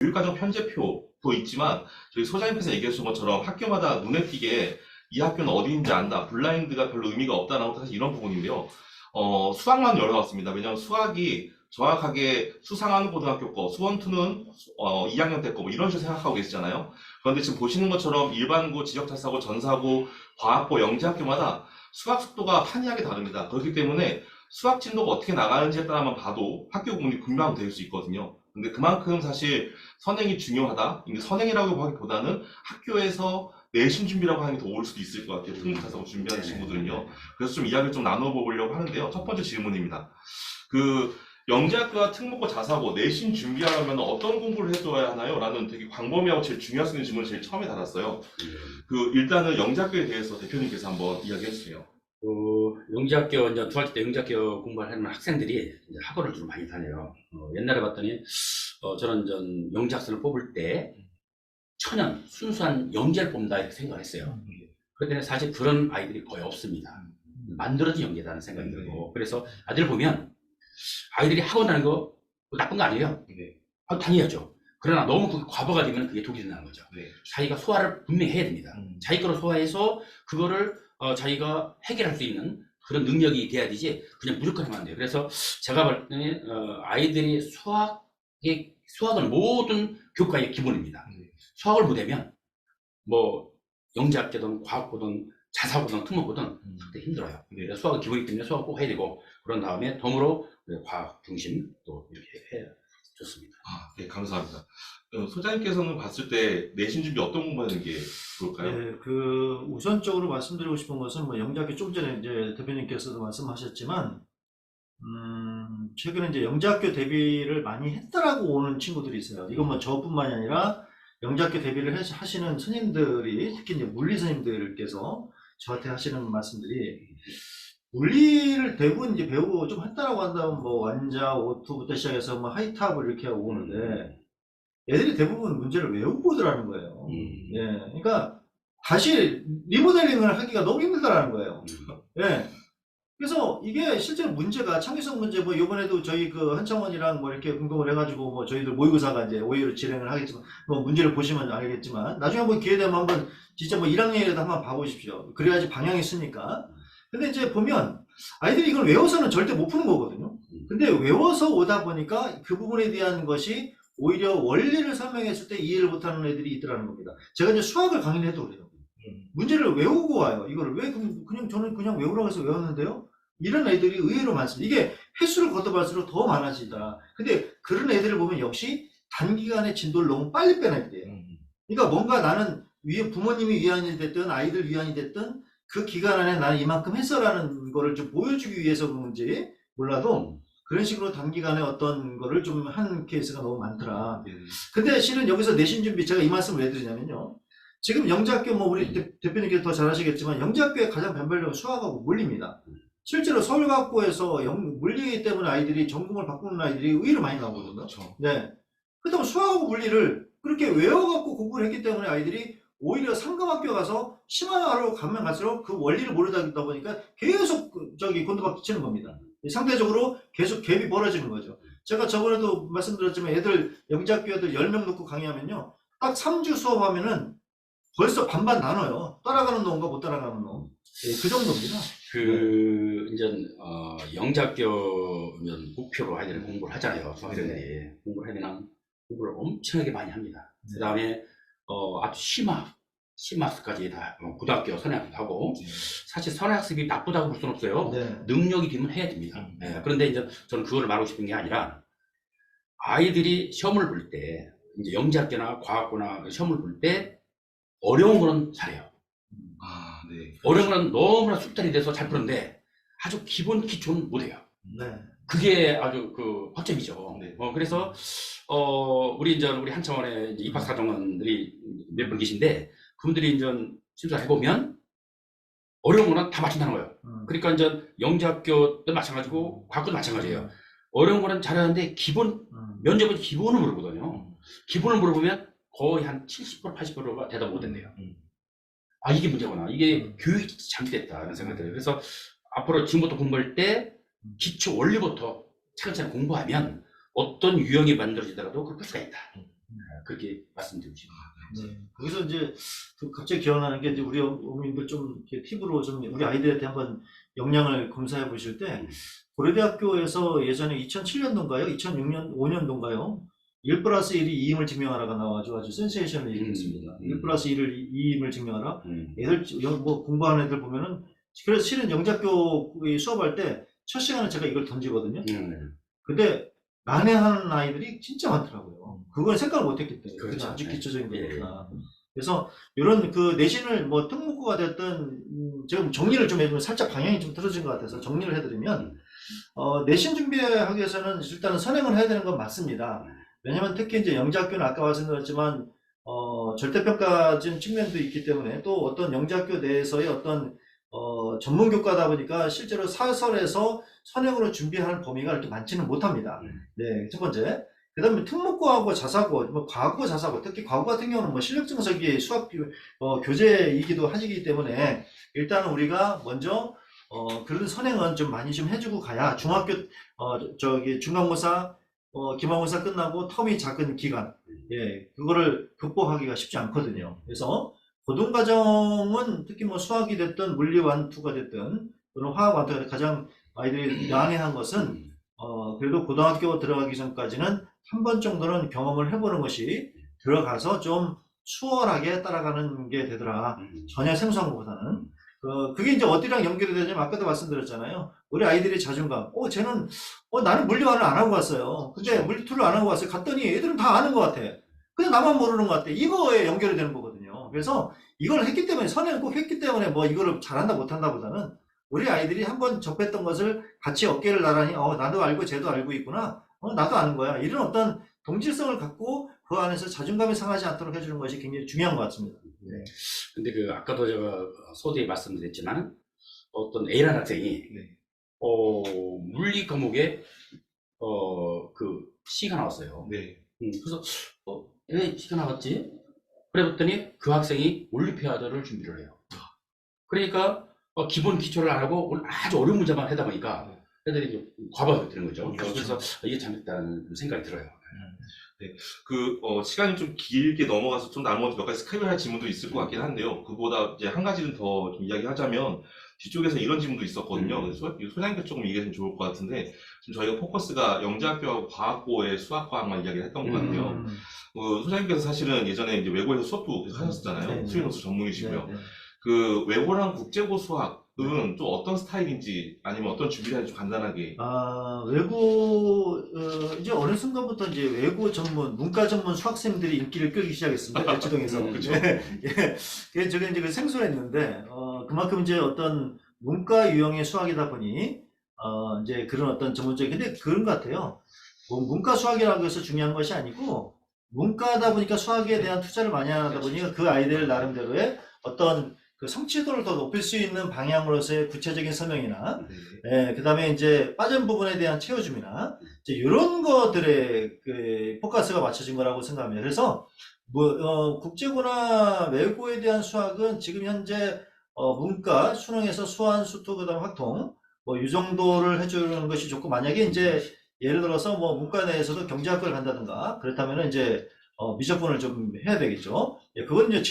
교육과정 편제표도 있지만 저희 소장님께서 얘기해 주신 것처럼 학교마다 눈에 띄게 이 학교는 어디인지 안다. 블라인드가 별로 의미가 없다는 것도 사실 이런 부분인데요. 어, 수학만 열어놨습니다. 왜냐하면 수학이 정확하게 수상하는 고등학교 거, 수원투는 어, 2학년 때 거, 뭐 이런 식으로 생각하고 계시잖아요. 그런데 지금 보시는 것처럼 일반고, 지적자사고, 전사고, 과학고, 영재학교마다 수학 속도가 판이하게 다릅니다. 그렇기 때문에 수학 진도가 어떻게 나가는지에 따라만 봐도 학교 구분이 분명하게 될수 있거든요. 근데 그만큼 사실 선행이 중요하다. 이게 선행이라고 하기보다는 학교에서 내신 준비라고 하는 게더올 수도 있을 것 같아요. 특목자사고 준비하는 네. 친구들은요. 그래서 좀 이야기를 좀 나눠보려고 하는데요. 첫 번째 질문입니다. 그 영재학교와 특목고 자사고 내신 준비하려면 어떤 공부를 해줘야 하나요? 라는 되게 광범위하고 제일 중요할 수 있는 질문을 제일 처음에 달았어요. 그 일단은 영재학교에 대해서 대표님께서 한번 이야기해 주세요. 그 영재학교 이제 중학교 때 영재학교 공부하는 학생들이 이제 학원을 좀 많이 다녀요. 어, 옛날에 봤더니 어, 저는 전 영재학생을 뽑을 때 천연 순수한 영재를 뽑는다 이렇게 생각을 했어요. 그런데 사실 그런 아이들이 거의 없습니다. 만들어진 영재다는 생각이 네. 들고 그래서 아이들 보면 아이들이 학원 다니는 거 나쁜 거 아니에요. 네. 아, 다녀야죠. 그러나 너무 그 과부가 되면 그게 독이 된다는 거죠. 네. 자기가 소화를 분명히 해야 됩니다. 음. 자기 거로 소화해서 그거를 어, 자기가 해결할 수 있는 그런 능력이 돼야 되지 그냥 무조건 하면 안 돼요. 그래서 제가 볼 때는 어, 아이들이 수학의 수학은 모든 교과의 기본입니다. 네. 수학을 못하면 뭐 영재학교든 과학고든 자사고든 특목고든 음. 그때 힘들어요. 네. 수학은 기본이기 때문에 수학 꼭 해야 되고 그런 다음에 덤으로 그 과학 중심 또 이렇게 해 좋습니다. 아, 네, 감사합니다. 어, 소장님께서는 봤을 때 내신 준비 어떤 공부하는 게 좋을까요? 네, 그 우선적으로 말씀드리고 싶은 것은 뭐 영재학교 좀 전에 이제 대표님께서도 말씀하셨지만 음, 최근에 이제 영재학교 대비를 많이 했다라고 오는 친구들이 있어요. 이건 뭐 저뿐만이 아니라 영재학교 대비를 하- 하시는 선생님들이 특히 이제 물리 선생님들께서 저한테 하시는 말씀들이 물리를 대부분 이제 배우고 좀 했다라고 한다면 뭐 완자, 오투부터 시작해서 뭐 하이탑을 이렇게 하고 오는데 애들이 대부분 문제를 외우고 오더라는 거예요. 음. 예, 그러니까 다시 리모델링을 하기가 너무 힘들다라는 거예요. 음. 예. 그래서 이게 실제로 문제가 창의성 문제 뭐 이번에도 저희 그 한창원이랑 뭐 이렇게 공동을 해가지고 뭐 저희들 모의고사가 이제 오히려 진행을 하겠지만 뭐 문제를 보시면 알겠지만 나중에 한번 기회 되면 한번 진짜 뭐 1학년이라도 한번 봐보십시오. 그래야지 방향이 있으니까. 근데 이제 보면 아이들이 이걸 외워서는 절대 못 푸는 거거든요. 근데 외워서 오다 보니까 그 부분에 대한 것이 오히려 원리를 설명했을 때 이해를 못하는 애들이 있더라는 겁니다. 제가 이제 수학을 강의를 해도 그래요. 음. 문제를 외우고 와요. 이거를 왜 그냥 저는 그냥 외우라고 해서 외웠는데요. 이런 애들이 의외로 많습니다. 이게 횟수를 걷어갈수록 더 많아지더라. 근데 그런 애들을 보면 역시 단기간에 진도를 너무 빨리 빼는 애들이에요. 음. 그러니까 뭔가 나는 부모님이 위안이 됐든 아이들 위안이 됐든 그 기간 안에 나는 이만큼 했어라는 거를 좀 보여주기 위해서 그런지 몰라도 그런 식으로 단기간에 어떤 거를 좀 한 케이스가 너무 많더라. 네. 근데 실은 여기서 내신 준비 제가 이 말씀을 왜 드리냐면요. 지금 영재학교 뭐 우리 대, 대표님께서 더잘 아시겠지만 영재학교의 가장 변별력은 수학하고 물리입니다. 실제로 서울과학고에서 영, 물리 때문에 아이들이 전공을 바꾸는 아이들이 의외로 많이 나오거든요. 그렇죠. 네. 그렇다면 수학하고 물리를 그렇게 외워갖고 공부를 했기 때문에 아이들이 오히려 상금학교 가서 심화하러 가면 갈수록 그 원리를 모르다 보니까 계속 그 저기 곤두박질 치는 겁니다. 상대적으로 계속 갭이 벌어지는 거죠. 제가 저번에도 말씀드렸지만 애들 영재학교 애들 10명 놓고 강의하면요. 딱 3주 수업하면은 벌써 반반 나눠요. 따라가는 놈과 못 따라가는 놈. 예, 그 정도입니다. 그 이제 어, 영재학교면 목표로 아이들이 공부를 하잖아요. 수학생들이 공부를 하면은 공부를 엄청나게 많이 합니다. 그 다음에 어, 아주 심화 심학습까지 다 어, 고등학교 선행학습 하고 사실 선행학습이 나쁘다고 볼 수는 없어요. 네. 능력이 되면 해야 됩니다. 음. 예, 그런데 이제 저는 그거를 말하고 싶은 게 아니라 아이들이 시험을 볼 때 이제 영재학교나 과학고나 시험을 볼 때 어려운 거는 잘해요. 아, 네. 어려운 거는 너무나 숙달이 돼서 잘 푸는데 아주 기본 기초는 못해요. 네. 그게 아주 그 허점이죠. 네. 어, 그래서 어 우리 이제 우리 한창원에 입학 사정원들이 몇 분 계신데 그분들이 이제 심사를 해보면 어려운 거는 다 맞춘다는 거예요. 음. 그러니까 이제 영재학교도 마찬가지고 과학도 마찬가지예요. 어려운 거는 잘하는데 기본 음. 면접은 기본을 물어보거든요. 기본을 물어보면 거의 한 70% 80%가 대답 못한대요. 음. 아 이게 문제구나. 이게 음. 교육이 잘못됐다는 생각이 들어요. 그래서 앞으로 지금부터 공부할 때 음. 기초 원리부터 차근차근 공부하면 어떤 유형이 만들어지더라도 풀 수가 있다. 음. 그렇게 말씀드리고 싶습니다. 네. 거기서 이제 또 갑자기 기억나는 게 이제 우리 어머님들 좀 이렇게 팁으로 좀 우리 아이들한테 한번 역량을 검사해 보실 때 음. 고려대학교에서 예전에 2007년도인가요? 2006년 5년도인가요? 1 플러스 1이 2임을 증명하라가 나와가지고 아주 센세이션을 얘기했습니다. 음. 1 플러스 1을 2임을 증명하라. 음. 애들 영- 뭐 공부하는 애들 보면은 그래서 실은 영작교 수업할 때 첫 시간에 제가 이걸 던지거든요. 음. 근데 난해하는 아이들이 진짜 많더라고요. 그걸 생각을 못했기 때문에. 그렇죠. 아주 네. 기초적인 예. 거구나. 그래서 이런 그 내신을 뭐 특목고가 됐든 음, 지금 정리를 좀 해주면 살짝 방향이 좀 틀어진 것 같아서 정리를 해드리면 어, 내신 준비하기 위해서는 일단은 선행을 해야 되는 건 맞습니다. 왜냐면 특히 이제 영재학교는 아까 말씀드렸지만 어, 절대평가적인 측면도 있기 때문에 또 어떤 영재학교 내에서의 어떤 어, 전문 교과다 보니까 실제로 사설에서 선행으로 준비하는 범위가 이렇게 많지는 못합니다. 음. 네, 첫 번째. 그 다음에 특목고하고 자사고, 뭐 과거 자사고, 특히 과거 같은 경우는 뭐 실력 증석이 수학 어, 교재이기도 하시기 때문에 일단은 우리가 먼저 어, 그런 선행은 좀 많이 좀 해주고 가야 중학교 어, 저- 저기 중간고사 어, 기말고사 끝나고 텀이 작은 기간, 예, 그거를 극복하기가 쉽지 않거든요. 그래서 고등과정은 특히 뭐 수학이 됐든 물리 완투가 됐든 또는 화학 완투가 됐든 가장 아이들이 난해한 것은 음. 어, 그래도 고등학교 들어가기 전까지는 한 번 정도는 경험을 해보는 것이 들어가서 좀 수월하게 따라가는 게 되더라. 음. 전혀 생소한 것보다는. 어, 그게 이제 어디랑 연결이 되냐면 아까도 말씀드렸잖아요. 우리 아이들의 자존감. 어, 쟤는, 어, 나는 물리화를 안 하고 왔어요. 근데 물리투를 안 하고 왔어요. 갔더니 애들은 다 아는 것 같아. 근데 나만 모르는 것 같아. 이거에 연결이 되는 거거든요. 그래서 이걸 했기 때문에, 선행을 꼭 했기 때문에 뭐 이거를 잘한다 못한다 보다는 우리 아이들이 한번 접했던 것을 같이 어깨를 나란히, 어, 나도 알고 쟤도 알고 있구나. 어, 나도 아는 거야. 이런 어떤 동질성을 갖고 그 안에서 자존감이 상하지 않도록 해주는 것이 굉장히 중요한 것 같습니다. 근데 그 아까도 제가 소대에 말씀드렸지만 어떤 A라는 학생이 네. 어, 물리 과목에 어, 그 C가 나왔어요. 네. 음, 그래서 어, 왜 C가 나왔지? 그래 봤더니 그 학생이 올림피아드를 준비를 해요. 그러니까 어, 기본 기초를 안 하고 아주 어려운 문제만 하다 보니까 애들이 이제 과부하가 되는 거죠. 그렇죠. 그래서 이게 잘못다는 생각이 들어요. 그, 어, 시간이 좀 길게 넘어가서 좀 나머지 몇 가지 스크립을 할 질문도 있을 것 같긴 한데요. 그보다 이제 한 가지는 더 좀 이야기하자면, 뒤쪽에서 이런 질문도 있었거든요. 음. 그래서 이 소장님께 조금 얘기했으면 좋을 것 같은데, 지금 저희가 포커스가 영재학교하고 과학고의 수학과학만 이야기를 했던 것 같아요. 음. 그 소장님께서 사실은 예전에 이제 외고에서 수업도 계속 하셨잖아요. 네, 네. 수행로수 전문이시고요. 네, 네. 그 외고랑 국제고 수학 은좀 어떤 스타일인지 아니면 어떤 준비를 하는지 좀 간단하게. 아, 외고, 어, 이제 어느 순간부터 이제 외고 전문, 문과 전문 수학생들이 인기를 끌기 시작했습니다. 대치동에서. 음, 그쵸. 예, 예. 그게 저게 이제 그 생소했는데, 어, 그만큼 이제 어떤 문과 유형의 수학이다 보니, 어, 이제 그런 어떤 전문적인, 근데 그런 것 같아요. 뭐 문과 수학이라고 해서 중요한 것이 아니고, 문과다 보니까 수학에 대한 투자를 많이 하다 보니까 그 아이들 나름대로의 어떤 그 성취도를 더 높일 수 있는 방향으로서의 구체적인 설명이나, 네. 예, 그 다음에 이제 빠진 부분에 대한 채워줌이나, 이제 이런 것들에 그 포커스가 맞춰진 거라고 생각합니다. 그래서, 뭐, 어, 국제고나 외고에 대한 수학은 지금 현재, 어, 문과, 수능에서 수한, 수투, 그 다음 확통, 뭐, 이 정도를 해주는 것이 좋고, 만약에 이제, 예를 들어서 뭐, 문과 내에서도 경제학과를 간다든가, 그렇다면 이제, 어, 미적분을 좀 해야 되겠죠. 예, 그건 이제